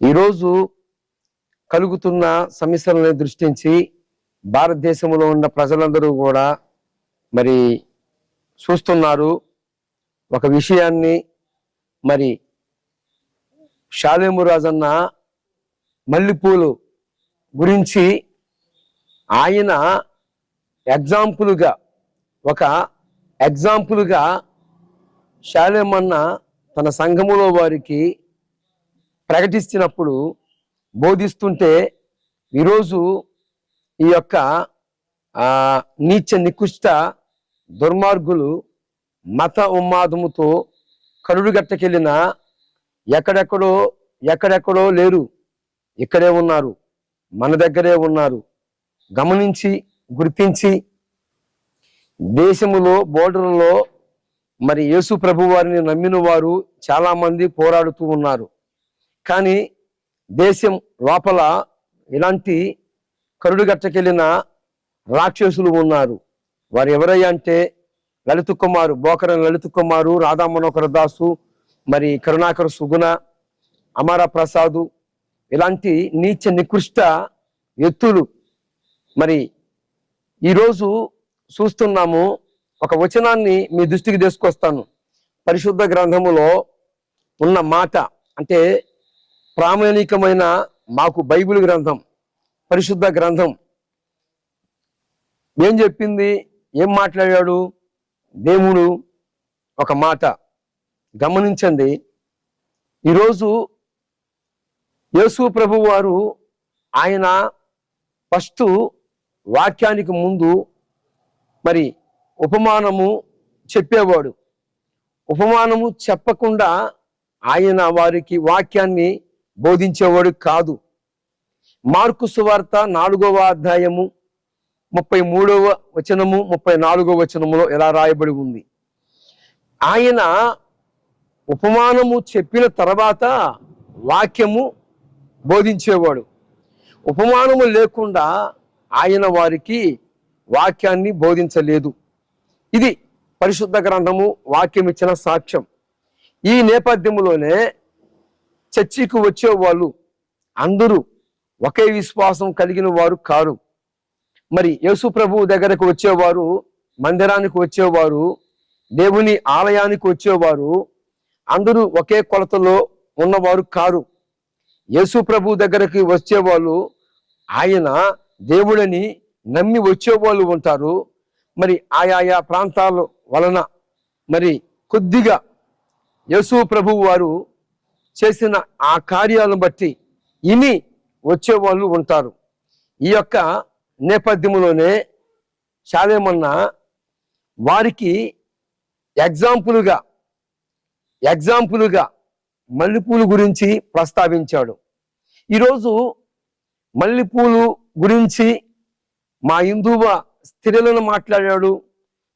ఈరోజు కలుగుతున్న సమస్యలను దృష్టించి భారతదేశంలో ఉన్న ప్రజలందరూ కూడా మరి చూస్తున్నారు. ఒక విషయాన్ని మరి షాలేమురాజన్న మల్లెపూలు గురించి ఆయన ఎగ్జాంపుల్గా ఒక ఎగ్జాంపుల్గా శాలేమన్న తన సంఘములో వారికి ప్రకటిస్తున్నప్పుడు బోధిస్తుంటే ఈరోజు ఈ యొక్క నీచ నికృష్ట దుర్మార్గులు మత ఉన్మాదముతో కరుడుగట్టకెళ్ళిన ఎక్కడెక్కడో ఎక్కడెక్కడో లేరు. ఇక్కడే ఉన్నారు. మన దగ్గరే ఉన్నారు. గమనించి గుర్తించి దేశములో బోర్డర్లో మరి యేసు ప్రభు వారిని నమ్మిన వారు చాలామంది పోరాడుతూ ఉన్నారు. కానీ దేశం లోపల ఇలాంటి కరుడుగట్టకెళ్ళిన రాక్షసులు ఉన్నారు. వారు ఎవరయ్యా అంటే లలిత కుమారు బోకరం లలిత కుమారు రాధా మనోహర దాసు మరి కరుణాకర సుగుణ అమర ప్రసాదు ఇలాంటి నీచ నికృష్ట ఎత్తులు మరి ఈరోజు చూస్తున్నాము ఒక వచనాన్ని మీ దృష్టికి తీసుకొస్తాను. పరిశుద్ధ గ్రంథములో ఉన్న మాట అంటే ప్రామాణికమైన మాకు బైబిల్ గ్రంథం పరిశుద్ధ గ్రంథం. ఏం చెప్పింది? ఏం మాట్లాడాడు? దేవుడు ఒక మాట. గమనించండి. ఈరోజు యేసు ప్రభు వారు ఆయన ఫస్ట్ వాక్యానికి ముందు మరి ఉపమానము చెప్పేవాడు. ఉపమానము చెప్పకుండా ఆయన వారికి వాక్యాన్ని బోధించేవాడు కాదు. మార్కు సువార్త నాలుగవ అధ్యాయము ముప్పై మూడవ వచనము ముప్పై నాలుగవ వచనములో ఎలా రాయబడి ఉంది? ఆయన ఉపమానము చెప్పిన తర్వాత వాక్యము బోధించేవాడు. ఉపమానము లేకుండా ఆయన వారికి వాక్యాన్ని బోధించలేదు. ఇది పరిశుద్ధ గ్రంథము వాక్యం ఇచ్చిన సాక్ష్యం. ఈ నేపథ్యంలోనే చర్చికి వచ్చే వాళ్ళు అందరూ ఒకే విశ్వాసం కలిగిన వారు కారు. మరి యేసు ప్రభు దగ్గరకు వచ్చేవారు మందిరానికి వచ్చేవారు దేవుని ఆలయానికి వచ్చేవారు అందరూ ఒకే కొలతలో ఉన్నవారు కారు. యేసు ప్రభు దగ్గరికి వచ్చేవాళ్ళు ఆయన దేవుడని నమ్మి వచ్చేవాళ్ళు ఉంటారు. మరి ఆయా ప్రాంతాల వలన మరి కొద్దిగా యేసు ప్రభు వారు చేసిన ఆ కార్యాలను బట్టి ఇని వచ్చేవాళ్ళు ఉంటారు. ఈ యొక్క నేపథ్యంలోనే చాలేమన్నా వారికి ఎగ్జాంపుల్గా ఎగ్జాంపుల్గా మల్లెపూలు గురించి ప్రస్తావించాడు. ఈరోజు మల్లెపూలు గురించి మా హిందువ స్త్రీలను మాట్లాడాడు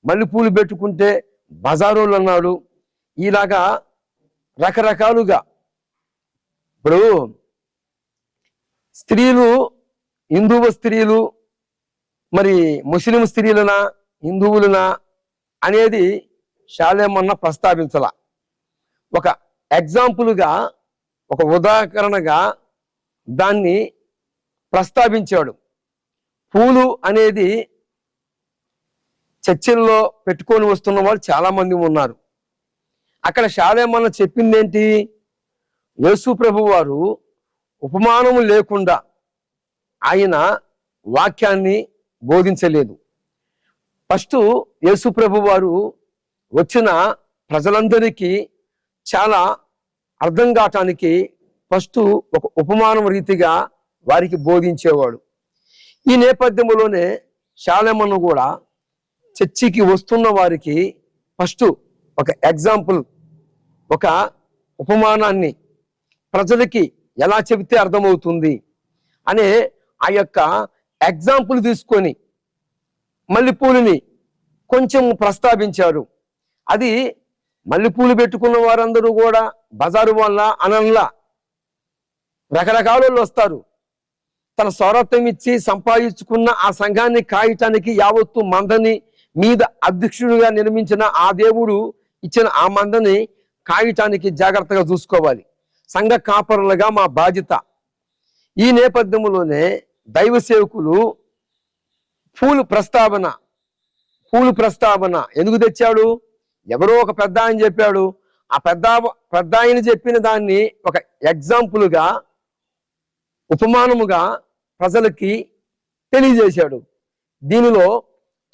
మల్లెపూలు పెట్టుకుంటే బజారోళ్ళు అన్నాడు. ఇలాగా రకరకాలుగా ఇప్పుడు స్త్రీలు హిందువు స్త్రీలు మరి ముస్లిం స్త్రీలనా హిందువులనా అనేది శాలేమన్న ప్రస్తావించాల. ఒక ఎగ్జాంపుల్గా ఒక ఉదాహరణగా దాన్ని ప్రస్తావించాడు. పూలు అనేది చర్చిల్లో పెట్టుకొని వస్తున్న వాళ్ళు చాలామంది ఉన్నారు. అక్కడ శాలేమన్న చెప్పిందేంటి? యేసు ప్రభు వారు ఉపమానము లేకుండా ఆయన వాక్యాన్ని బోధించలేదు. ఫస్ట్ యేసు ప్రభు వారు వచ్చిన ప్రజలందరికీ చాలా అర్థం కావటానికి ఫస్ట్ ఒక ఉపమానం రీతిగా వారికి బోధించేవాడు. ఈ నేపథ్యంలోనే శాలమన్ను కూడా చర్చికి వస్తున్న వారికి ఫస్ట్ ఒక ఎగ్జాంపుల్ ఒక ఉపమానాన్ని ప్రజలకి ఎలా చెబితే అర్థమవుతుంది అనే ఆ యొక్క ఎగ్జాంపుల్ తీసుకొని మల్లెపూలని కొంచెం ప్రస్తావించారు. అది మల్లెపూలు పెట్టుకున్న వారందరూ కూడా బజారు వల్ల అనంలా రకరకాల వాళ్ళు వస్తారు. తన సౌరత్వం ఇచ్చి సంపాదించుకున్న ఆ సంఘాన్ని కాయటానికి యావత్తు మందని మీద అధ్యక్షుడిగా నిర్మించిన ఆ దేవుడు ఇచ్చిన ఆ మందని కాయటానికి జాగ్రత్తగా చూసుకోవాలి. సంఘ కాపరులుగా మా బాధ్యత. ఈ నేపథ్యంలోనే దైవ సేవకులు పూలు ప్రస్తావన పూలు ప్రస్తావన ఎందుకు తెచ్చాడు? ఎవరో ఒక పెద్ద ఆయన చెప్పాడు. ఆ పెద్ద పెద్ద ఆయన చెప్పిన దాన్ని ఒక ఎగ్జాంపుల్గా ఉపమానముగా ప్రజలకి తెలియజేశాడు. దీనిలో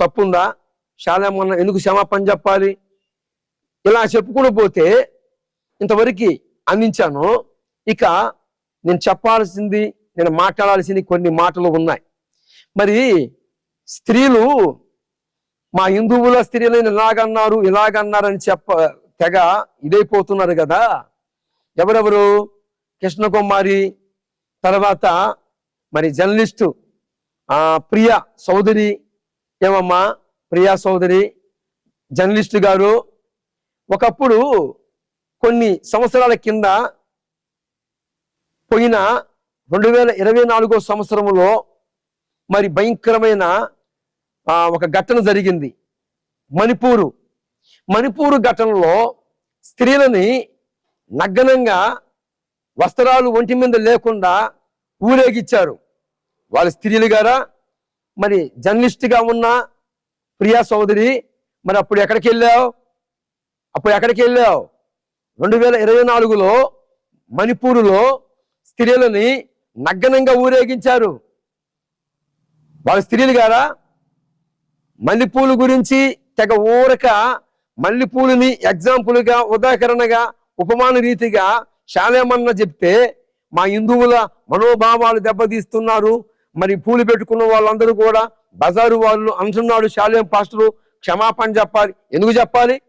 తప్పుందా? శాలేమన్న ఎందుకు క్షమాపణ చెప్పాలి? ఇలా చెప్పుకుని పోతే ఇంతవరకు అందించాను. ఇక నేను చెప్పాల్సింది నేను మాట్లాడాల్సింది కొన్ని మాటలు ఉన్నాయి. మరి స్త్రీలు మా హిందువుల స్త్రీలను ఇలాగన్నారు ఇలాగన్నారని చెప్ప తెగ ఇదైపోతున్నారు కదా. ఎవరెవరు? కృష్ణకుమారి తర్వాత మరి జర్నలిస్టు ప్రియా సోదరి. ఏమమ్మా? ప్రియా సోదరి జర్నలిస్టు గారు. ఒకప్పుడు కొన్ని సంవత్సరాల కింద పోయిన రెండు వేల ఇరవై నాలుగో సంవత్సరంలో మరి భయంకరమైన ఒక ఘటన జరిగింది. మణిపూరు. మణిపూరు ఘటనలో స్త్రీలని నగ్నంగా వస్త్రాలు ఒంటి మీద లేకుండా ఊరేగిచ్చారు వాళ్ళ స్త్రీలు గారా మరి జర్నలిస్ట్గా ఉన్న ప్రియా సోదరి మరి అప్పుడు ఎక్కడికి వెళ్ళావు అప్పుడు ఎక్కడికి వెళ్ళావు రెండు వేల ఇరవై నాలుగులో మణిపూరులో స్త్రీలని నగ్నంగా ఊరేగించారు. వాళ్ళ స్త్రీలు గారా? మల్లెపూలు గురించి తెగ ఊరక మల్లెపూలని ఎగ్జాంపుల్గా ఉదాహరణగా ఉపమాన రీతిగా శాలేమన్న చెప్తే మా హిందువుల మనోభావాలు దెబ్బతీస్తున్నారు. మరి పూలు పెట్టుకున్న వాళ్ళందరూ కూడా బజారు వాళ్ళు అంటున్నాడు శాలేం పాస్టరు. క్షమాపణ చెప్పాలి. ఎందుకు చెప్పాలి?